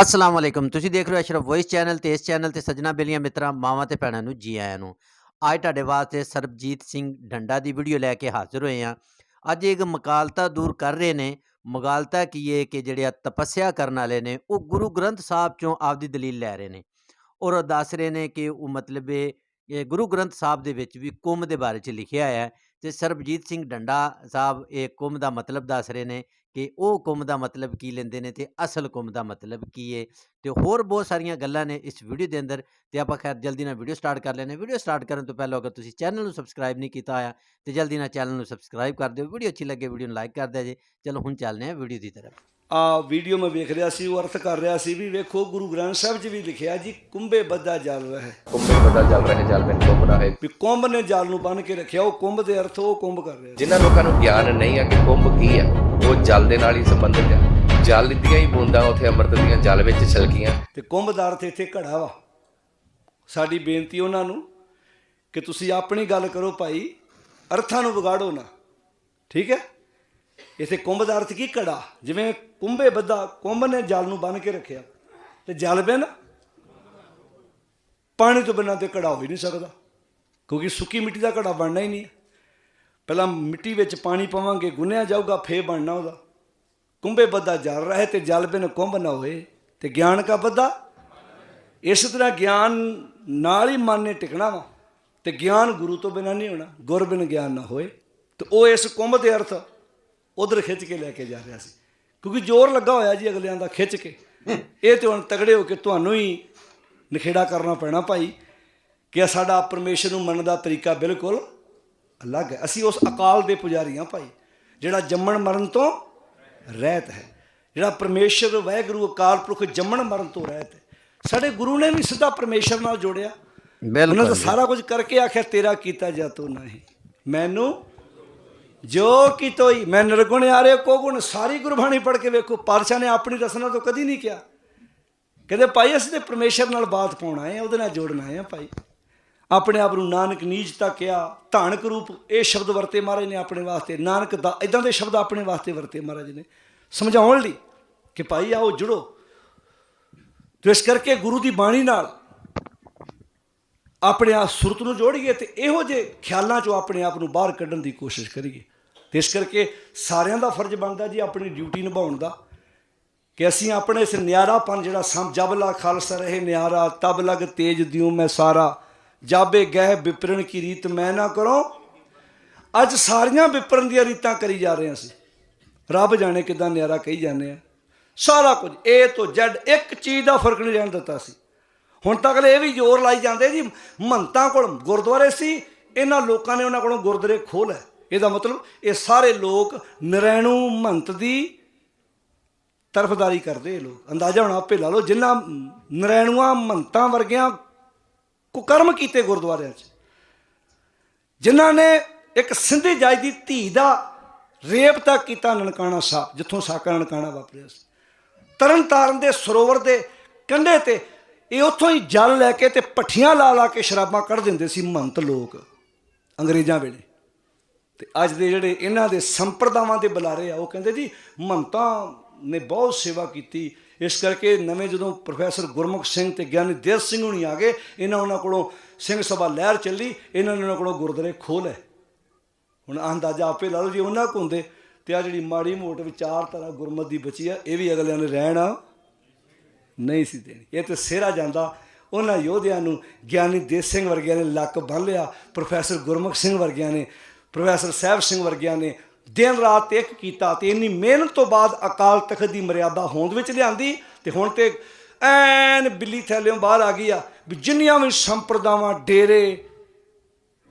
ਅਸਲਾਮ ਵਾਲੇਕੁਮ ਤੁਸੀਂ ਦੇਖ ਰਹੇ ਹੋ ਅਸ਼ਰਫ ਵੌਇਸ ਚੈਨਲ ਤੇ ਇਸ ਚੈਨਲ ਤੇ ਸੱਜਣਾ ਬੇਲੀਆਂ ਮਿੱਤਰਾਂ, ਮਾਵਾਂ ਤੇ ਭੈਣਾਂ ਨੂੰ ਜੀ ਆਇਆਂ ਨੂੰ। ਅੱਜ ਤੁਹਾਡੇ ਵਾਸਤੇ ਸਰਬਜੀਤ ਸਿੰਘ ਡੰਡਾ ਦੀ ਵੀਡੀਓ ਲੈ ਕੇ ਹਾਜ਼ਰ ਹੋਏ ਹਾਂ। ਅੱਜ ਇੱਕ ਮਕਾਲਤਾ ਦੂਰ ਕਰ ਰਹੇ ਨੇ। ਮਗਾਲਤਾ ਕੀ ਹੈ ਕਿ ਜਿਹੜੇ ਆ ਤਪੱਸਿਆ ਕਰਨ ਵਾਲੇ ਨੇ, ਉਹ ਗੁਰੂ ਗ੍ਰੰਥ ਸਾਹਿਬ ਚੋਂ ਆਪਦੀ ਦਲੀਲ ਲੈ ਰਹੇ ਨੇ। ਔਰ ਉਹ ਦੱਸ ਰਹੇ ਨੇ ਕਿ ਉਹ ਮਤਲਬ ਇਹ ਗੁਰੂ ਗ੍ਰੰਥ ਸਾਹਿਬ ਦੇ ਵਿੱਚ ਵੀ ਕੁੰਭ ਦੇ ਬਾਰੇ ਚ ਲਿਖਿਆ ਹੈ। ਤੇ ਸਰਬਜੀਤ ਸਿੰਘ ਡੰਡਾ ਸਾਹਿਬ ਇਹ ਕੁੰਭ ਦਾ ਮਤਲਬ ਦੱਸ ਰਹੇ ਨੇ ਕਿ ਉਹ ਕੁੰਭ ਦਾ ਮਤਲਬ ਕੀ ਲੈਂਦੇ ਨੇ ਤੇ ਅਸਲ ਕੁੰਭ ਦਾ ਮਤਲਬ ਕੀ ਹੈ ਤੇ ਹੋਰ ਬਹੁਤ ਸਾਰੀਆਂ ਗੱਲਾਂ ਨੇ ਇਸ ਵੀਡੀਓ ਦੇ ਅੰਦਰ ਤੇ ਆਪਾਂ ਖੈਰ ਜਲਦੀ ਨਾਲ ਵੀਡੀਓ ਸਟਾਰਟ ਕਰ ਲੈਨੇ ਵੀਡੀਓ ਸਟਾਰਟ ਕਰਨ ਤੋਂ ਪਹਿਲਾਂ ਅਗਰ ਤੁਸੀਂ ਚੈਨਲ ਨੂੰ ਸਬਸਕ੍ਰਾਈਬ ਨਹੀਂ ਕੀਤਾ ਹੋਇਆ ਤੇ ਜਲਦੀ ਨਾਲ ਚੈਨਲ ਨੂੰ ਸਬਸਕ੍ਰਾਈਬ ਕਰ ਦਿਓ। ਵੀਡੀਓ ਅੱਛੀ ਲੱਗੇ ਵੀਡੀਓ ਨੂੰ ਲਾਈਕ ਕਰ ਦਿਆ ਜੇ। ਚਲੋ ਹੁਣ ਚੱਲਦੇ ਹਾਂ ਵੀਡੀਓ ਦੀ ਤਰਫ। ਆ ਵੀਡੀਓ ਮੈਂ ਵੇਖ ਰਿਹਾ ਸੀ ਉਹ ਅਰਥ ਕਰ ਰਿਹਾ ਸੀ ਵੀ ਵੇਖੋ ਗੁਰੂ ਗ੍ਰੰਥ ਸਾਹਿਬ 'ਚ ਵੀ ਲਿਖਿਆ ਜੀ ਕੁੰਭੇ ਬੱਧਾ ਜਲ ਰਿਹਾ। ਹੈ ਕੁੰਭੇ ਪਤਾ ਚੱਲ ਰਿਹਾ ਜਲ ਵਿੱਚ ਕੁੰਭ ਨਾ ਹੈ ਵੀ ਕੁੰਭ ਨੇ ਜਲ ਨੂੰ ਬੰਨ ਕੇ ਰੱਖਿਆ ਉਹ ਕੁੰਭ ਦੇ ਅਰਥ ਉਹ ਕੁੰਭ ਕਰ ਰਿਹਾ ਜਿਨ੍ਹਾਂ ਲੋਕਾਂ ਨੂੰ ਗਿਆਨ ਨਹੀਂ ਹੈ ਕਿ ਕੁੰਭ ਕੀ ਹੈ ਉਹ ਜਲ ਦੇ ਨਾਲ ਹੀ ਸੰਬੰਧਿਤ ਹੈ ਜਲ ਦੀਆਂ ਹੀ ਬੂੰਦਾਂ ਉੱਥੇ ਅੰਮ੍ਰਿਤ ਦੀਆਂ ਜਲ ਵਿੱਚ ਛਲਕੀਆਂ। ਤੇ ਕੁੰਭ ਦਾ ਅਰਥ ਇੱਥੇ ਘੜਾ ਵਾ। ਸਾਡੀ ਬੇਨਤੀ ਉਹਨਾਂ ਨੂੰ ਕਿ ਤੁਸੀਂ ਆਪਣੀ ਗੱਲ ਕਰੋ ਭਾਈ, ਅਰਥਾਂ ਨੂੰ ਵਿਗਾੜੋ ਨਾ। ਠੀਕ ਹੈ? ਇਥੇ ਕੁੰਭ ਦਾ ਅਰਥ ਕੀ ਘੜਾ? ਜਿਵੇਂ ਕੁੰਭੇ ਬੱਧਾ, ਕੁੰਭ ਨੇ ਜਲ ਨੂੰ ਬੰਨ ਕੇ ਰੱਖਿਆ। ਤੇ ਜਲ ਬਿਨ ਪਾਣੀ ਤੋਂ ਬਿਨਾਂ ਤੇ ਘੜਾ ਹੋ ਹੀ ਨਹੀਂ ਸਕਦਾ। ਕਿਉਂਕਿ ਸੁੱਕੀ ਮਿੱਟੀ ਦਾ ਘੜਾ ਬਣਨਾ ਹੀ ਨਹੀਂ। ਹੈ। ਪਹਿਲਾਂ ਮਿੱਟੀ ਵਿੱਚ ਪਾਣੀ ਪਾਵਾਂਗੇ, ਗੁੰਨਿਆ ਜਾਊਗਾ ਫੇ ਬਣਨਾ ਉਹਦਾ। ਕੁੰਭੇ ਬੱਧਾ ਜਲ ਰਹੇ ਤੇ ਜਲ ਬਿਨ ਕੁੰਭ ਨਾ ਹੋਏ, ਤੇ ਗਿਆਨ ਕਾ ਬੱਧਾ? ਇਸ ਤਰ੍ਹਾਂ ਗਿਆਨ ਨਾਲ ਹੀ ਮਨ ਨੇ ਟਿਕਣਾ ਵਾ, ਤੇ ਗਿਆਨ ਗੁਰੂ ਤੋਂ ਬਿਨਾਂ ਨਹੀਂ ਹੋਣਾ, ਗੁਰ ਬਿਨ ਗਿਆਨ ਨਾ ਹੋਏ। ਤੇ ਉਹ ਇਸ ਕੁੰਭ ਦੇ ਅਰਥ ਉਧਰ ਖਿੱਚ ਕੇ ਲੈ ਕੇ ਜਾ ਰਿਹਾ ਸੀ। ਕਿਉਂਕਿ ਜ਼ੋਰ ਲੱਗਾ ਹੋਇਆ ਜੀ ਅਗਲਿਆਂ ਦਾ ਖਿੱਚ ਕੇ। ਇਹ ਤੇ ਹੁਣ ਤਗੜੇ ਹੋ ਕੇ ਤੁਹਾਨੂੰ ਹੀ ਨਖੇੜਾ ਕਰਨਾ ਪੈਣਾ ਭਾਈ, ਕਿ ਸਾਡਾ ਪਰਮੇਸ਼ਰ ਨੂੰ ਮੰਨਣ ਦਾ ਤਰੀਕਾ ਬਿਲਕੁਲ ਅਲੱਗ ਹੈ। ਅਸੀਂ ਉਸ ਅਕਾਲ ਦੇ ਪੁਜਾਰੀ ਹਾਂ ਭਾਈ ਜਿਹੜਾ ਜੰਮਣ ਮਰਨ ਤੋਂ ਰਹਿਤ ਹੈ। ਜਿਹੜਾ ਪਰਮੇਸ਼ਰ ਵਾਹਿਗੁਰੂ ਅਕਾਲ ਪੁਰਖ ਜੰਮਣ ਮਰਨ ਤੋਂ ਰਹਿਤ ਹੈ। ਸਾਡੇ ਗੁਰੂ ਨੇ ਵੀ ਸਿੱਧਾ ਪਰਮੇਸ਼ਰ ਨਾਲ ਜੋੜਿਆ। ਉਹਨਾਂ ਦਾ ਸਾਰਾ ਕੁਝ ਕਰਕੇ ਆਖਿਆ ਤੇਰਾ ਕੀਤਾ ਜਾਤੋ ਨਹੀਂ। ਮੈਨੂੰ ਜੋ ਕੀਤੋਈ ਮੈਂ ਨਿਰਗੁਣ ਆਰੇ ਕੋ ਗੁਣ ਸਾਰੀ ਗੁਰਬਾਣੀ ਪੜ੍ਹ ਕੇ ਵੇਖੋ ਪਾਤਸ਼ਾਹ ਨੇ ਆਪਣੀ ਰਸਨਾ ਤੋਂ ਕਦੀ ਨਹੀਂ ਕਿਹਾ। ਕਹਿੰਦੇ ਭਾਈ ਅਸੀਂ ਤੇ ਪਰਮੇਸ਼ਰ ਨਾਲ ਬਾਤ ਪਾਉਣਾ ਹੈ ਉਹਦੇ ਨਾਲ ਜੋੜਨਾ ਹੈ ਭਾਈ। ਆਪਣੇ ਆਪ ਨੂੰ ਨਾਨਕ ਨੀਚਤਾ ਕਿਹਾ ਧਾਨਕ ਰੂਪ, ਇਹ ਸ਼ਬਦ ਵਰਤੇ ਮਹਾਰਾਜ ਨੇ ਆਪਣੇ ਵਾਸਤੇ, ਨਾਨਕ ਦਾ ਇਦਾਂ ਦੇ ਸ਼ਬਦ ਆਪਣੇ ਵਾਸਤੇ ਵਰਤੇ ਮਹਾਰਾਜ ਨੇ। ਸਮਝਾਉਣ ਲਈ ਕਿ ਭਾਈ ਆਓ ਜੁੜੋ। ਤੇ ਇਸ ਕਰਕੇ ਗੁਰੂ ਦੀ ਬਾਣੀ ਨਾਲ ਆਪਣੇ ਆਪ ਸੁਰਤ ਨੂੰ ਜੋੜੀਏ ਤੇ ਇਹੋ ਜਿਹੇ ਖਿਆਲਾਂ ਚੋਂ ਆਪਣੇ ਆਪ ਨੂੰ ਬਾਹਰ ਕੱਢਣ ਦੀ ਕੋਸ਼ਿਸ਼ ਕਰੀਏ। ਤੇ ਇਸ ਕਰਕੇ ਸਾਰਿਆਂ ਦਾ ਫਰਜ਼ ਬਣਦਾ ਜੀ ਆਪਣੀ ਡਿਊਟੀ ਨਿਭਾਉਣ ਦਾ, ਕਿ ਅਸੀਂ ਆਪਣੇ ਇਸ ਨਿਆਰਾਪਨ ਜਿਹੜਾ ਸਮ ਜਬ ਲਾ ਖਾਲਸਾ ਰਹੇ, ਨਿਆਰਾ ਤਬ ਲਗ ਤੇਜ ਦਿਉ ਮੈਂ ਸਾਰਾ ਜਾਬੇ ਗਹਿ ਵਿਪਰਨ ਕੀ ਰੀਤ ਮੈਂ ਨਾ ਕਰੋ। ਅੱਜ ਸਾਰੀਆਂ ਵਿਪਰਨ ਦੀਆਂ ਰੀਤਾਂ ਕਰੀ ਜਾ ਰਹੇ ਹਾਂ ਅਸੀਂ। ਰੱਬ ਜਾਣੇ ਕਿਦਾਂ ਨਿਆਰਾ ਕਹੀ ਜਾਂਦੇ ਆ। ਸਾਰਾ ਕੁਝ ਏ ਤੋਂ ਜੈਡ ਇੱਕ ਚੀਜ਼ ਦਾ ਫ਼ਰਕ ਨਹੀਂ ਰਹਿਣ ਦਿੱਤਾ ਸੀ। ਹੁਣ ਤੱਕ ਇਹ ਵੀ ਜ਼ੋਰ ਲਾਈ ਜਾਂਦੇ ਜੀ ਮੰਤਾਂ ਕੋਲ ਗੁਰਦੁਆਰੇ ਸੀ, ਇਹਨਾਂ ਲੋਕਾਂ ਨੇ ਉਹਨਾਂ ਕੋਲੋਂ ਗੁਰਦੁਆਰੇ ਖੋਲ ਹੈ ਇਹਦਾ ਮਤਲਬ ਇਹ ਸਾਰੇ ਲੋਕ ਨਰੈਣੂ ਮੰਤ ਦੀ ਤਰਫਦਾਰੀ ਕਰਦੇ ਇਹ ਲੋਕ। ਅੰਦਾਜ਼ਾ ਹੁਣ ਆਪੇ ਲਾ ਲਓ ਜਿਨ੍ਹਾਂ ਨਰੈਣੂਆਂ ਮੰਤਾਂ ਵਰਗਿਆਂ ਕੁਕਰਮ ਕੀਤੇ ਗੁਰਦੁਆਰਿਆਂ 'ਚ। ਜਿਨ੍ਹਾਂ ਨੇ ਇੱਕ ਸਿੰਧੀ ਜਾਈ ਦੀ ਧੀ ਦਾ ਰੇਪ ਤੱਕ ਕੀਤਾ ਨਨਕਾਣਾ ਸਾਹਿਬ ਜਿੱਥੋਂ ਸਾਕਾ ਨਨਕਾਣਾ ਵਾਪਰਿਆ ਸੀ। ਤਰਨ ਤਾਰਨ ਦੇ ਸਰੋਵਰ ਦੇ ਕੰਢੇ ਤੇ ਇਹ ਉੱਥੋਂ ਹੀ ਜਲ ਲੈ ਕੇ ਤੇ ਪੱਠੀਆਂ ਲਾ ਲਾ ਕੇ ਸ਼ਰਾਬਾਂ ਕੱਢ ਦਿੰਦੇ ਸੀ ਮੰਤ ਲੋਕ ਅੰਗਰੇਜ਼ਾਂ ਵੇਲੇ। ਤੇ ਅੱਜ ਦੇ ਜਿਹੜੇ ਇਹਨਾਂ ਦੇ ਸੰਪਰਦਾਵਾਂ ਦੇ ਬੁਲਾਰੇ ਆ, ਉਹ ਕਹਿੰਦੇ ਜੀ, ਮੰਤਾਂ ਨੇ ਬਹੁਤ ਸੇਵਾ ਕੀਤੀ ਇਸ ਕਰਕੇ ਨਵੇਂ ਜਦੋਂ ਪ੍ਰੋਫੈਸਰ ਗੁਰਮੁਖ ਸਿੰਘ ਤੇ ਗਿਆਨੀ ਦੇਵ ਸਿੰਘ ਹੁਣੀ ਆ ਗਏ, ਇਹਨਾਂ ਉਹਨਾਂ ਕੋਲੋਂ ਸਿੰਘ ਸਭਾ ਲਹਿਰ ਚੱਲੀ, ਇਹਨਾਂ ਨੇ ਉਹਨਾਂ ਕੋਲੋਂ ਗੁਰਦੁਆਰੇ ਖੋਲ੍ਹ। ਹੈ ਹੁਣ ਅੰਦਾਜ਼ਾ ਆਪੇ ਲਾ ਲਓ ਜੀ ਉਹਨਾਂ ਕੋਲ ਹੁੰਦੇ, ਤੇ ਆ ਜਿਹੜੀ ਮਾੜੀ ਮੋਟ ਵਿਚਾਰਧਾਰਾ ਗੁਰਮਤ ਦੀ ਬਚੀ ਆ, ਇਹ ਵੀ ਅਗਲਿਆਂ ਨੇ ਰਹਿਣਾ ਨਹੀਂ ਸੀ ਦੇਣੀ। ਇਹ ਤੇ ਸਿਹਰਾ ਜਾਂਦਾ, ਉਹਨਾਂ ਯੋਧਿਆਂ ਨੂੰ ਗਿਆਨੀ ਦੇਵ ਸਿੰਘ ਵਰਗਿਆਂ ਨੇ ਲੱਕ ਬੰਨ ਲਿਆ, ਪ੍ਰੋਫੈਸਰ ਗੁਰਮੁਖ ਸਿੰਘ ਵਰਗਿਆਂ ਨੇ, ਪ੍ਰੋਫੈਸਰ ਸਾਹਿਬ ਸਿੰਘ ਵਰਗਿਆਂ ਨੇ ਦਿਨ ਰਾਤ ਇੱਕ ਕੀਤਾ ਤੇ ਇੰਨੀ ਮਿਹਨਤ ਤੋਂ ਬਾਅਦ ਅਕਾਲ ਤਖਤ ਦੀ ਮਰਿਆਦਾ ਹੋਂਦ ਵਿੱਚ ਲਿਆਂਦੀ ਤੇ ਹੁਣ ਤੇ ਐਨ ਬਿੱਲੀ ਥੈਲਿਓਂ ਬਾਹਰ ਆ ਗਈ ਆ ਵੀ ਜਿੰਨੀਆਂ ਵੀ ਸੰਪਰਦਾਵਾਂ, ਡੇਰੇ,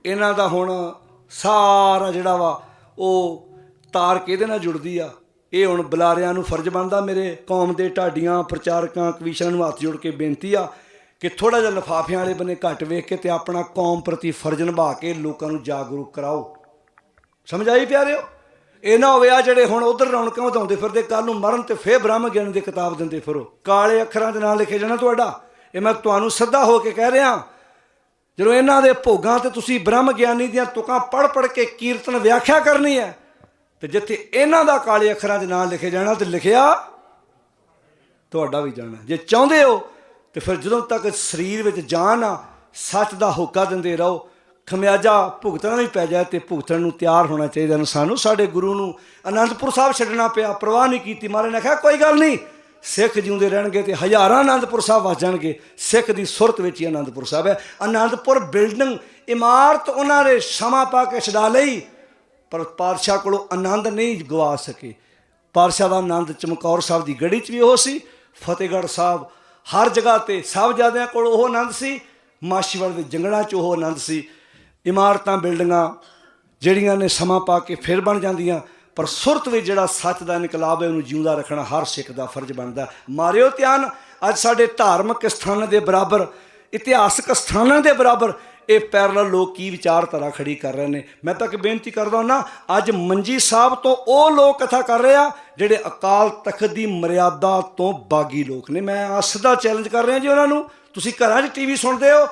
ਇਹਨਾਂ ਦਾ ਹੁਣ ਸਾਰਾ ਜਿਹੜਾ ਵਾ ਉਹ ਤਾਰ ਕਿਹਦੇ ਨਾਲ ਜੁੜਦੀ ਆ? ਇਹ ਹੁਣ ਬੁਲਾਰਿਆਂ ਨੂੰ ਫਰਜ਼ ਬਣਦਾ ਮੇਰੇ ਕੌਮ ਦੇ ਢਾਡੀਆਂ, ਪ੍ਰਚਾਰਕਾਂ ਕਵੀਸ਼ਰਾਂ ਨੂੰ ਹੱਥ ਜੋੜ ਕੇ ਬੇਨਤੀ ਆ ਕਿ ਥੋੜਾ ਜਿਹਾ ਲਫਾਫਿਆਂ ਵਾਲੇ ਬੰਨੇ ਘੱਟ ਵੇਖ ਕੇ ਤੇ ਆਪਣਾ ਕੌਮ ਪ੍ਰਤੀ ਫਰਜ਼ ਨਿਭਾ ਕੇ ਲੋਕਾਂ ਨੂੰ ਜਾਗਰੂਕ ਕਰਾਓ। ਸਮਝ ਆਈ ਪਿਆਰਿਓ? ਇਹ ਨਾ ਹੋਵੇ ਆ ਜਿਹੜੇ ਹੁਣ ਉਧਰ ਰੌਣਕਾਂ ਵਧਾਉਂਦੇ ਫਿਰਦੇ ਕੱਲ ਨੂੰ ਮਰਨ ਤੇ ਫੇਰ ਬ੍ਰਹਮ ਗਿਆਨ ਦੀ ਕਿਤਾਬ ਦਿੰਦੇ ਫਿਰੋ। ਕਾਲੇ ਅੱਖਰਾਂ ਦੇ ਨਾਲ ਲਿਖੇ ਜਾਣਾ ਤੁਹਾਡਾ। ਇਹ ਮੈਂ ਤੁਹਾਨੂੰ ਸੱਦਾ ਹੋ ਕੇ ਕਹਿ ਰਿਹਾ। ਜਦੋਂ ਇਹਨਾਂ ਦੇ ਭੋਗਾਂ ਤੇ ਤੁਸੀਂ ਬ੍ਰਹਮ ਗਿਆਨੀ ਦੀਆਂ ਤੁਕਾਂ ਪੜ ਪੜ ਕੇ ਕੀਰਤਨ ਵਿਆਖਿਆ ਕਰਨੀ ਹੈ, ਤੇ ਜਿੱਥੇ ਇਹਨਾਂ ਦਾ ਕਾਲੇ ਅੱਖਰਾਂ 'ਚ ਨਾਂ ਲਿਖੇ ਜਾਣਾ ਤੇ ਲਿਖਿਆ ਤੁਹਾਡਾ ਵੀ ਜਾਣਾ। ਜੇ ਚਾਹੁੰਦੇ ਹੋ ਤੇ ਫਿਰ ਜਦੋਂ ਤੱਕ ਸਰੀਰ ਵਿੱਚ ਜਾਨ ਆ, ਸੱਚ ਦਾ ਹੋਕਾ ਦਿੰਦੇ ਰਹੋ। ਖਮਿਆਜਾ ਭੁਗਤਣਾ ਵੀ ਪੈ ਜਾਏ ਤੇ ਭੁਗਤਣ ਨੂੰ ਤਿਆਰ ਹੋਣਾ ਚਾਹੀਦਾ ਨੂੰ। ਸਾਨੂੰ ਸਾਡੇ ਗੁਰੂ ਨੂੰ ਅਨੰਦਪੁਰ ਸਾਹਿਬ ਛੱਡਣਾ ਪਿਆ, ਪਰਵਾਹ ਨਹੀਂ ਕੀਤੀ। ਮਹਾਰਾਜ ਨੇ ਕਿਹਾ, ਕੋਈ ਗੱਲ ਨਹੀਂ, ਸਿੱਖ ਜਿਉਂਦੇ ਰਹਿਣਗੇ ਤੇ ਹਜ਼ਾਰਾਂ ਅਨੰਦਪੁਰ ਸਾਹਿਬ ਵਸ ਜਾਣਗੇ। ਸਿੱਖ ਦੀ ਸੁਰਤ ਵਿੱਚ ਹੀ ਅਨੰਦਪੁਰ ਸਾਹਿਬ ਹੈ। ਅਨੰਦਪੁਰ ਬਿਲਡਿੰਗ ਇਮਾਰਤ ਉਹਨਾਂ ਨੇ ਸਮਾਂ ਪਾ ਕੇ ਛਡਾ ਲਈ, ਪਰ ਪਾਤਸ਼ਾਹ ਕੋਲੋਂ ਆਨੰਦ ਨਹੀਂ ਗਵਾ ਸਕੇ। ਪਾਤਸ਼ਾਹ ਦਾ ਆਨੰਦ ਚਮਕੌਰ ਸਾਹਿਬ ਦੀ ਗੜੀ 'ਚ ਵੀ ਉਹ ਸੀ, ਫਤਿਹਗੜ੍ਹ ਸਾਹਿਬ ਹਰ ਜਗ੍ਹਾ ਤੇ ਸਾਹਿਬਜ਼ਾਦਿਆਂ ਜਿਆਦਿਆਂ ਕੋਲ ਉਹ ਆਨੰਦ ਸੀ ਮਾਸ਼ੀਵਾਲ ਦੇ ਜੰਗਲਾਂ 'ਚ ਉਹ ਆਨੰਦ ਸੀ। ਇਮਾਰਤਾਂ, ਬਿਲਡਿੰਗਾਂ ਜਿਹੜੀਆਂ ਨੇ ਸਮਾਂ ਪਾ ਕੇ ਫਿਰ ਬਣ ਜਾਂਦੀਆਂ, ਪਰ ਸੁਰਤ ਵਿੱਚ ਜਿਹੜਾ ਸੱਚ ਦਾ ਇਨਕਲਾਬ ਹੈ, ਉਹਨੂੰ ਜਿਉਂਦਾ ਰੱਖਣਾ ਹਰ ਸਿੱਖ ਦਾ ਫਰਜ਼ ਬਣਦਾ ਮਾਰਿਓ ਧਿਆਨ, ਅੱਜ ਸਾਡੇ ਧਾਰਮਿਕ ਸਥਾਨਾਂ ਦੇ ਬਰਾਬਰ, ਇਤਿਹਾਸਕ ਸਥਾਨਾਂ ਦੇ ਬਰਾਬਰ, ਇਹ ਪੈਰਲਲ ਲੋਕ ਕੀ ਵਿਚਾਰਧਾਰਾ ਖੜੀ ਕਰ ਰਹੇ ਨੇ? ਮੈਂ ਤਾਂ ਕਿ ਬੇਨਤੀ ਕਰਦਾ ਹਾਂ ਅੱਜ ਮੰਜੀ ਸਾਹਿਬ ਤੋਂ ਉਹ ਲੋਕ ਕਥਾ ਕਰ ਰਹੇ ਆ, ਜਿਹੜੇ ਅਕਾਲ ਤਖਤ ਦੀ ਮਰਿਆਦਾ ਤੋਂ ਬਾਗੀ ਲੋਕ ਨੇ। ਮੈਂ ਅਸ ਦਾ ਚੈਲੰਜ ਕਰ ਰਿਹਾ ਜੀ ਉਹਨਾਂ ਨੂੰ। ਤੁਸੀਂ ਘਰਾਂ 'ਚ ਟੀਵੀ ਸੁਣਦੇ ਹੋ,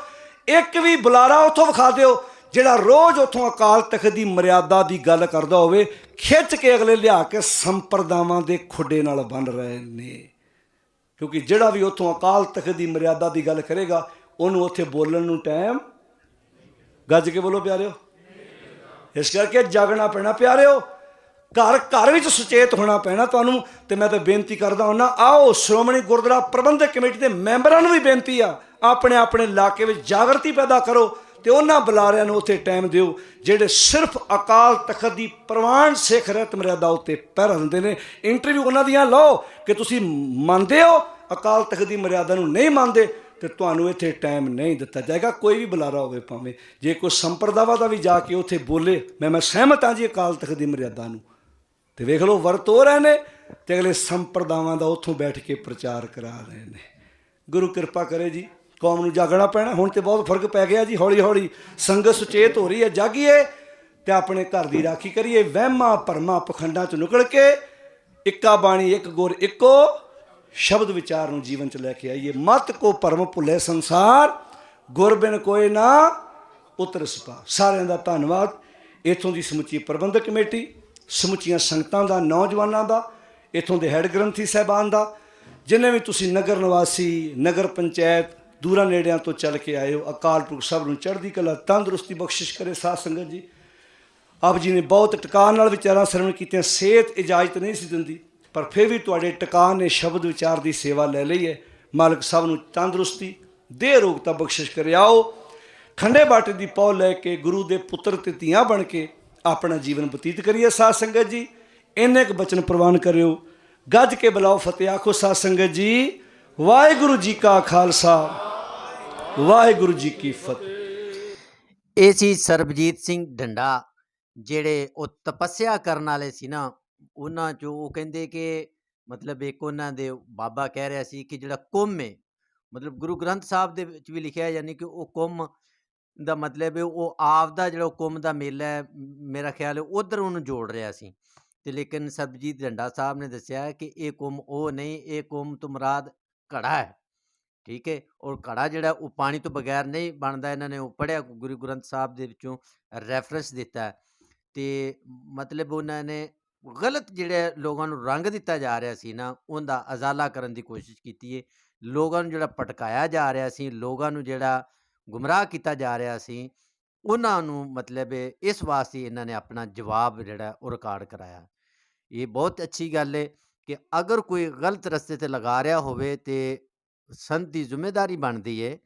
ਇੱਕ ਵੀ ਬੁਲਾਰਾ ਉੱਥੋਂ ਵਿਖਾ ਦਿਓ। ਜਿਹੜਾ ਰੋਜ਼ ਉੱਥੋਂ ਅਕਾਲ ਤਖਤ ਦੀ ਮਰਿਆਦਾ ਦੀ ਗੱਲ ਕਰਦਾ ਹੋਵੇ, ਖਿੱਚ ਕੇ ਅਗਲੇ ਲਿਆ ਕੇ ਸੰਪਰਦਾਵਾਂ ਦੇ ਖੁੱਡੇ ਨਾਲ ਬੰਨ ਰਹੇ ਨੇ। ਕਿਉਂਕਿ ਜਿਹੜਾ ਵੀ ਉੱਥੋਂ ਅਕਾਲ ਤਖਤ ਦੀ ਮਰਿਆਦਾ ਦੀ ਗੱਲ ਕਰੇਗਾ, ਉਹਨੂੰ ਉੱਥੇ ਬੋਲਣ ਨੂੰ ਟਾਈਮ ਗੱਜ ਕੇ ਬੋਲੋ ਪਿਆਰਿਓ। ਇਸ ਕਰਕੇ ਜਾਗਣਾ ਪੈਣਾ ਪਿਆਰਿਓ। ਘਰ ਘਰ ਵਿੱਚ ਸੁਚੇਤ ਹੋਣਾ ਪੈਣਾ ਤੁਹਾਨੂੰ। ਤੇ ਮੈਂ ਤਾਂ ਬੇਨਤੀ ਕਰਦਾ ਹਾਂ ਨਾ ਆਓ ਸ਼੍ਰੋਮਣੀ ਗੁਰਦੁਆਰਾ ਪ੍ਰਬੰਧਕ ਕਮੇਟੀ ਦੇ ਮੈਂਬਰਾਂ ਨੂੰ ਵੀ ਬੇਨਤੀ ਆ ਆਪਣੇ ਆਪਣੇ ਇਲਾਕੇ ਵਿੱਚ ਜਾਗਰਤੀ ਪੈਦਾ ਕਰੋ। ਤੇ ਉਹਨਾਂ ਬੁਲਾਰਿਆਂ ਨੂੰ ਉੱਥੇ ਟਾਈਮ ਦਿਓ, ਜਿਹੜੇ ਸਿਰਫ ਅਕਾਲ ਤਖਤ ਦੀ ਪ੍ਰਵਾਨ ਸਿੱਖ ਰਹਿਤ ਮਰਿਆਦਾ ਉੱਤੇ ਪੈਰ ਹੁੰਦੇ ਨੇ। ਇੰਟਰਵਿਊ ਉਹਨਾਂ ਦੀਆਂ ਲਓ ਕਿ ਤੁਸੀਂ ਮੰਨਦੇ ਹੋ, ਅਕਾਲ ਤਖਤ ਦੀ ਮਰਿਆਦਾ ਨੂੰ ਨਹੀਂ ਮੰਨਦੇ, ਤੇ ਤੁਹਾਨੂੰ ਇੱਥੇ ਟਾਈਮ ਨਹੀਂ ਦਿੱਤਾ ਜਾਏਗਾ। ਕੋਈ ਵੀ ਬੁਲਾਰਾ ਹੋਵੇ ਭਾਵੇਂ, ਜੇ ਕੋਈ ਸੰਪਰਦਾਵਾ ਦਾ ਵੀ ਜਾ ਕੇ ਉੱਥੇ ਬੋਲੇ, ਮੈਂ ਮੈਂ ਸਹਿਮਤ ਹਾਂ ਜੀ ਅਕਾਲ ਤਖਤ ਦੀ ਮਰਿਆਦਾ ਨੂੰ। ਤੇ ਵੇਖ ਲਓ, ਵਰਤ ਹੋ ਰਹੇ ਨੇ ਤੇ ਅਗਲੇ ਸੰਪਰਦਾਵਾਂ ਦਾ ਉੱਥੋਂ ਬੈਠ ਕੇ ਪ੍ਰਚਾਰ ਕਰਾ ਰਹੇ ਨੇ। ਗੁਰੂ ਕਿਰਪਾ ਕਰੇ ਜੀ। ਕੌਮ ਨੂੰ ਜਾਗਣਾ ਪੈਣਾ, ਹੁਣ ਤੇ ਬਹੁਤ ਫ਼ਰਕ ਪੈ ਗਿਆ ਜੀ ਹੌਲੀ ਹੌਲੀ ਸੰਗਤ ਸੁਚੇਤ ਹੋ ਰਹੀ ਹੈ, ਜਾਗੀਏ ਤੇ ਆਪਣੇ ਘਰ ਦੀ ਰਾਖੀ ਕਰੀਏ, ਵਹਿਮਾਂ ਭਰਮਾਂ ਪਖੰਡਾਂ 'ਚ ਨਿਕਲ ਕੇ ਇੱਕਾ ਬਾਣੀ, ਇੱਕ ਗੁਰ, ਇੱਕੋ ਸ਼ਬਦ ਵਿਚਾਰ ਨੂੰ ਜੀਵਨ ਚ ਲੈ ਕੇ ਆਈਏ। ਮਤ ਕੋ ਭਰਮ ਭੁੱਲੇ ਸੰਸਾਰ, ਗੁਰ ਬਿਨ ਕੋਏ ਨਾ ਉਤਰ ਸਪਾ ਸਾਰਿਆਂ ਦਾ ਧੰਨਵਾਦ। ਇਥੋਂ ਦੀ ਸਮੁੱਚੀ ਪ੍ਰਬੰਧਕ ਕਮੇਟੀ, ਸਮੁੱਚੀਆਂ ਸੰਗਤਾਂ ਦਾ, ਨੌਜਵਾਨਾਂ ਦਾ, ਇਥੋਂ ਦੇ ਹੈੱਡ ਗ੍ਰੰਥੀ ਸਾਹਿਬਾਨ ਦਾ, ਜਿੰਨੇ ਵੀ ਤੁਸੀਂ ਨਗਰ ਨਿਵਾਸੀ, ਨਗਰ ਪੰਚਾਇਤ ਦੂਰਾਂ ਨੇੜਿਆਂ ਤੋਂ ਚੱਲ ਕੇ ਆਏ ਹੋ, ਅਕਾਲ ਪੁਰਖ ਸਭ ਨੂੰ ਚੜ੍ਹਦੀ ਕਲਾ, ਤੰਦਰੁਸਤੀ ਬਖਸ਼ਿਸ਼ ਕਰੇ ਸਾਧ ਸੰਗਤ ਜੀ। ਆਪ ਜੀ ਨੇ ਬਹੁਤ ਟਿਕਾਣ ਨਾਲ ਵਿਚਾਰਾਂ ਸਰਵਣ ਕੀਤੀਆਂ, ਸਿਹਤ ਇਜਾਜ਼ਤ ਨਹੀਂ ਸੀ ਦਿੰਦੀ, ਪਰ ਫਿਰ ਵੀ ਤੁਹਾਡੇ ਟਿਕਾਣ ਨੇ ਸ਼ਬਦ ਵਿਚਾਰ ਦੀ ਸੇਵਾ ਲੈ ਲਈ ਹੈ। ਮਾਲਕ ਸਭ ਨੂੰ ਤੰਦਰੁਸਤੀ ਦੇ ਰੋਗਤਾ ਬਖਸ਼ਿਸ਼ ਕਰੇ। ਆਓ, ਖੰਡੇ ਬਾਟੇ ਦੀ ਪੌ ਲੈ ਕੇ ਗੁਰੂ ਦੇ ਪੁੱਤਰ ਤੇ ਧੀਆਂ ਬਣ ਕੇ ਆਪਣਾ ਜੀਵਨ ਬਤੀਤ ਕਰੀਏ ਸਾਧ ਸੰਗਤ ਜੀ। ਇੰਨੇ ਕੁ ਬਚਨ ਪ੍ਰਵਾਨ ਕਰਿਓ। ਗੱਜ ਕੇ ਬੁਲਾਓ ਫਤਿਹ ਆਖੋ ਸਾਧ ਸੰਗਤ ਜੀ। ਵਾਹਿਗੁਰੂ ਜੀ ਕਾ ਖਾਲਸਾ। ਵਾਹਿਗੁਰੂ ਜੀ ਕੀ ਫਤਿਹ। ਇਹ ਸੀ ਸਰਬਜੀਤ ਸਿੰਘ ਡੰਡਾ, ਜਿਹੜੇ ਉਹ ਤਪੱਸਿਆ ਕਰਨ ਵਾਲੇ ਸੀ ਨਾ, ਉਹਨਾਂ ਚੋਂ ਉਹ ਕਹਿੰਦੇ ਕਿ ਮਤਲਬ ਇੱਕ ਉਹਨਾਂ ਦੇ ਬਾਬਾ ਕਹਿ ਰਿਹਾ ਸੀ ਕਿ ਜਿਹੜਾ ਕੁੰਮ ਹੈ ਮਤਲਬ ਗੁਰੂ ਗ੍ਰੰਥ ਸਾਹਿਬ ਦੇ ਵਿੱਚ ਵੀ ਲਿਖਿਆ ਹੈ, ਯਾਨੀ ਕਿ ਉਹ ਕੁੰਮ ਦਾ ਮਤਲਬ ਹੈ ਉਹ ਆਪ ਦਾ ਜਿਹੜਾ ਉਹ ਕੁੰਮ ਦਾ ਮੇਲਾ ਹੈ, ਮੇਰਾ ਖਿਆਲ ਹੈ ਉਧਰ ਉਹਨੂੰ ਜੋੜ ਰਿਹਾ ਸੀ। ਤੇ ਲੇਕਿਨ ਸਰਬਜੀਤ ਡੰਡਾ ਸਾਹਿਬ ਨੇ ਦੱਸਿਆ ਕਿ ਇਹ ਕੁੰਮ ਉਹ ਨਹੀਂ, ਇਹ ਕੁੰਮ ਤੋਂ ਮੁਰਾਦ ਘੜਾ ਹੈ। ਠੀਕ ਹੈ, ਔਰ ਘੜਾ ਜਿਹੜਾ ਉਹ ਪਾਣੀ ਤੋਂ ਬਗੈਰ ਨਹੀਂ ਬਣਦਾ, ਇਹਨਾਂ ਨੇ ਉਹ ਪੜਿਆ ਗੁਰੂ ਗ੍ਰੰਥ ਸਾਹਿਬ ਦੇ ਵਿੱਚੋਂ ਰੈਫਰੈਂਸ ਦਿੱਤਾ ਹੈ। ਤੇ ਮਤਲਬ ਉਹਨਾਂ ਨੇ ਗਲਤ ਜਿਹੜੇ ਲੋਕਾਂ ਨੂੰ ਰੰਗ ਦਿੱਤਾ ਜਾ ਰਿਹਾ ਸੀ ਨਾ, ਉਹਦਾ ਅਜ਼ਾਲਾ ਕਰਨ ਦੀ ਕੋਸ਼ਿਸ਼ ਕੀਤੀ ਹੈ ਲੋਕਾਂ ਨੂੰ ਜਿਹੜਾ ਭਟਕਾਇਆ ਜਾ ਰਿਹਾ ਸੀ, ਲੋਕਾਂ ਨੂੰ ਜਿਹੜਾ ਗੁੰਮਰਾਹ ਕੀਤਾ ਜਾ ਰਿਹਾ ਸੀ, ਉਹਨਾਂ ਨੂੰ ਮਤਲਬ ਇਸ ਵਾਸਤੇ ਇਹਨਾਂ ਨੇ ਆਪਣਾ ਜਵਾਬ ਜਿਹੜਾ ਉਹ ਰਿਕਾਰਡ ਕਰਾਇਆ। ਇਹ ਬਹੁਤ ਅੱਛੀ ਗੱਲ ਹੈ ਕਿ ਅਗਰ ਕੋਈ ਗਲਤ ਰਸਤੇ ਤੇ ਲਗਾ ਰਿਹਾ ਹੋਵੇ ਤੇ ਸੰਤ ਦੀ ਜ਼ਿੰਮੇਵਾਰੀ ਬਣਦੀ ਹੈ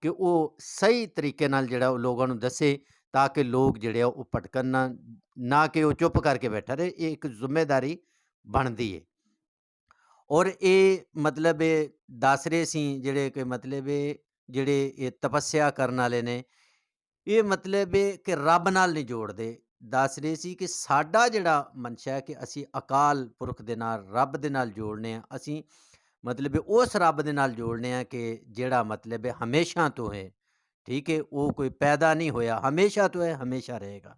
ਕਿ ਉਹ ਸਹੀ ਤਰੀਕੇ ਨਾਲ ਜਿਹੜਾ ਉਹ ਲੋਕਾਂ ਨੂੰ ਦੱਸੇ ਤਾਂ ਕਿ ਲੋਕ ਜਿਹੜੇ ਆ ਉਹ ਭਟਕਣ ਨਾ ਨਾ ਕਿ ਉਹ ਚੁੱਪ ਕਰਕੇ ਬੈਠਾ ਰਹੇ। ਇਹ ਇੱਕ ਜ਼ਿੰਮੇਵਾਰੀ ਬਣਦੀ ਹੈ ਔਰ ਇਹ ਮਤਲਬ ਇਹ ਦੱਸ ਰਹੇ ਸੀ ਜਿਹੜੇ ਕਿ ਮਤਲਬ ਇਹ ਜਿਹੜੇ ਇਹ ਤਪੱਸਿਆ ਕਰਨ ਵਾਲੇ ਨੇ, ਇਹ ਮਤਲਬ ਇਹ ਕਿ ਰੱਬ ਨਾਲ ਨਹੀਂ ਜੋੜਦੇ। ਦੱਸ ਰਹੇ ਸੀ ਕਿ ਸਾਡਾ ਜਿਹੜਾ ਮਨਸ਼ਾ ਹੈ ਕਿ ਅਸੀਂ ਅਕਾਲ ਪੁਰਖ ਦੇ ਨਾਲ, ਰੱਬ ਦੇ ਨਾਲ ਜੋੜਨੇ ਆ। ਅਸੀਂ ਮਤਲਬ ਉਸ ਰੱਬ ਦੇ ਨਾਲ ਜੋੜਨੇ ਆ ਕਿ ਜਿਹੜਾ ਮਤਲਬ ਹੈ ਹਮੇਸ਼ਾ ਤੋਂ ਹੈ, ਠੀਕ ਹੈ, ਉਹ ਕੋਈ ਪੈਦਾ ਨਹੀਂ ਹੋਇਆ, ਹਮੇਸ਼ਾ ਤੋਂ ਹੈ, ਹਮੇਸ਼ਾ ਰਹੇਗਾ,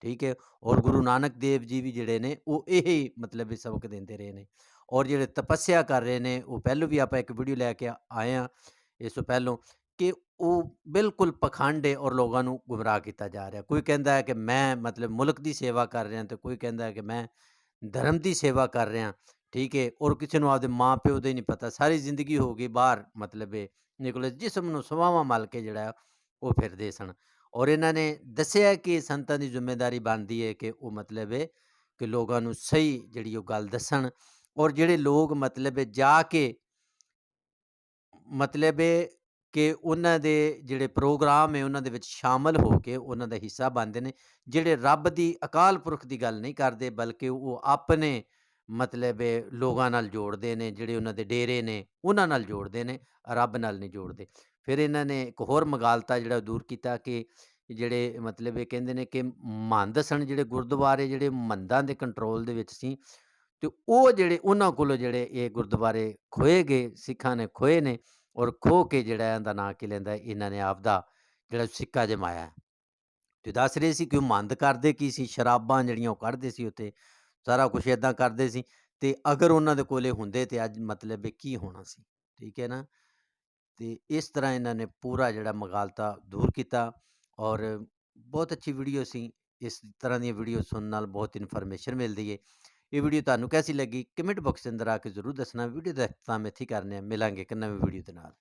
ਠੀਕ ਹੈ, ਔਰ ਗੁਰੂ ਨਾਨਕ ਦੇਵ ਜੀ ਵੀ ਜਿਹੜੇ ਨੇ, ਉਹ ਇਹ ਮਤਲਬ ਇਹ ਸਬਕ ਦਿੰਦੇ ਰਹੇ ਨੇ, ਔਰ ਜਿਹੜੇ ਤਪੱਸਿਆ ਕਰ ਰਹੇ ਨੇ, ਉਹ ਪਹਿਲੋਂ ਵੀ ਆਪਾਂ ਇੱਕ ਵੀਡੀਓ ਲੈ ਕੇ ਆਏ ਆ ਇਸ ਤੋਂ ਪਹਿਲੋਂ ਕਿ ਉਹ ਬਿਲਕੁਲ ਪਖੰਡ ਹੈ ਔਰ ਲੋਕਾਂ ਨੂੰ ਗੁੰਮਰਾਹ ਕੀਤਾ ਜਾ ਰਿਹਾ, ਕੋਈ ਕਹਿੰਦਾ ਹੈ ਕਿ ਮੈਂ ਮਤਲਬ ਮੁਲਕ ਦੀ ਸੇਵਾ ਕਰ ਰਿਹਾ ਤੇ ਕੋਈ ਕਹਿੰਦਾ ਹੈ ਕਿ ਮੈਂ ਧਰਮ ਦੀ ਸੇਵਾ ਕਰ ਰਿਹਾ ਠੀਕ ਹੈ ਔਰ ਕਿਸੇ ਨੂੰ ਆਪਦੇ ਮਾਂ ਪਿਓ ਦਾ ਹੀ ਨਹੀਂ ਪਤਾ ਸਾਰੀ ਜ਼ਿੰਦਗੀ ਹੋ ਗਈ ਬਾਹਰ ਮਤਲਬ ਇਹ ਨਿਕਲੇ ਜਿਸਮ ਨੂੰ ਸਵਾਵਾਂ ਮਲ ਕੇ ਜਿਹੜਾ ਉਹ ਫਿਰਦੇ ਸਨ ਔਰ ਇਹਨਾਂ ਨੇ ਦੱਸਿਆ ਕਿ ਸੰਤਾਂ ਦੀ ਜ਼ਿੰਮੇਵਾਰੀ ਬਣਦੀ ਹੈ ਕਿ ਉਹ ਮਤਲਬ ਹੈ ਕਿ ਲੋਕਾਂ ਨੂੰ ਸਹੀ ਜਿਹੜੀ ਉਹ ਗੱਲ ਦੱਸਣ ਔਰ ਜਿਹੜੇ ਲੋਕ ਮਤਲਬ ਹੈ ਜਾ ਕੇ ਮਤਲਬ ਹੈ ਕਿ ਉਹਨਾਂ ਦੇ ਜਿਹੜੇ ਪ੍ਰੋਗਰਾਮ ਹੈ ਉਹਨਾਂ ਦੇ ਵਿੱਚ ਸ਼ਾਮਲ ਹੋ ਕੇ ਉਹਨਾਂ ਦਾ ਹਿੱਸਾ ਬਣਦੇ ਨੇ ਜਿਹੜੇ ਰੱਬ ਦੀ ਅਕਾਲ ਪੁਰਖ ਦੀ ਗੱਲ ਨਹੀਂ ਕਰਦੇ ਬਲਕਿ ਉਹ ਆਪਣੇ ਮਤਲਬ ਹੈ ਲੋਕਾਂ ਨਾਲ ਜੋੜਦੇ ਨੇ ਜਿਹੜੇ ਉਹਨਾਂ ਦੇ ਡੇਰੇ ਨੇ ਉਹਨਾਂ ਨਾਲ ਜੋੜਦੇ ਨੇ ਰੱਬ ਨਾਲ ਨਹੀਂ ਜੋੜਦੇ। ਫਿਰ ਇਹਨਾਂ ਨੇ ਇੱਕ ਹੋਰ ਮਗਾਲਤਾ ਜਿਹੜਾ ਦੂਰ ਕੀਤਾ ਕਿ ਜਿਹੜੇ ਮਤਲਬ ਇਹ ਕਹਿੰਦੇ ਨੇ ਕਿ ਮੰਦ ਸਨ ਜਿਹੜੇ ਗੁਰਦੁਆਰੇ ਜਿਹੜੇ ਮੰਦਾਂ ਦੇ ਕੰਟਰੋਲ ਦੇ ਵਿੱਚ ਸੀ ਤੇ ਉਹ ਜਿਹੜੇ ਉਹਨਾਂ ਕੋਲੋਂ ਜਿਹੜੇ ਇਹ ਗੁਰਦੁਆਰੇ ਖੋਏ ਗਏ ਸਿੱਖਾਂ ਨੇ ਖੋਏ ਨੇ ਔਰ ਖੋ ਕੇ ਜਿਹੜਾ ਇਹਦਾ ਨਾਂ ਕੀ ਲੈਂਦਾ ਇਹਨਾਂ ਨੇ ਆਪਦਾ ਜਿਹੜਾ ਸਿੱਕਾ ਜਮਾਇਆ। ਤੇ ਦੱਸ ਰਹੇ ਸੀ ਕਿ ਉਹ ਮੰਦ ਕਰਦੇ ਕੀ ਸੀ? ਸ਼ਰਾਬਾਂ ਜਿਹੜੀਆਂ ਉਹ ਕੱਢਦੇ ਸੀ ਉੱਤੇ ਸਾਰਾ ਕੁਝ ਇਦਾਂ ਕਰਦੇ ਸੀ ਤੇ ਅਗਰ ਉਹਨਾਂ ਦੇ ਕੋਲੇ ਹੁੰਦੇ ਤੇ ਅੱਜ ਮਤਲਬ ਇਹ ਕੀ ਹੋਣਾ ਸੀ, ਠੀਕ ਹੈ ਨਾ? ਤੇ ਇਸ ਤਰ੍ਹਾਂ ਇਹਨਾਂ ਨੇ ਪੂਰਾ ਜਿਹੜਾ ਮਗਾਲਤਾ ਦੂਰ ਕੀਤਾ ਔਰ ਬਹੁਤ ਅੱਛੀ ਵੀਡੀਓ ਸੀ, ਇਸ ਤਰ੍ਹਾਂ ਦੀਆਂ ਵੀਡੀਓ ਸੁਣਨ ਨਾਲ ਬਹੁਤ ਇਨਫੋਰਮੇਸ਼ਨ ਮਿਲਦੀ ਹੈ ਇਹ ਵੀਡੀਓ ਤੁਹਾਨੂੰ ਕੈਸੀ ਲੱਗੀ? ਕਮੈਂਟ ਬਾਕਸ ਦੇ ਅੰਦਰ ਆ ਕੇ ਜ਼ਰੂਰ ਦੱਸਣਾ, ਵੀਡੀਓ ਦਾ ਇਖਤਤਾਮ ਇੱਥੇ ਹੀ ਕਰਨੇ ਆ, ਮਿਲਾਂਗੇ ਇੱਕ ਨਵੀਂ ਵੀਡੀਓ ਦੇ ਨਾਲ।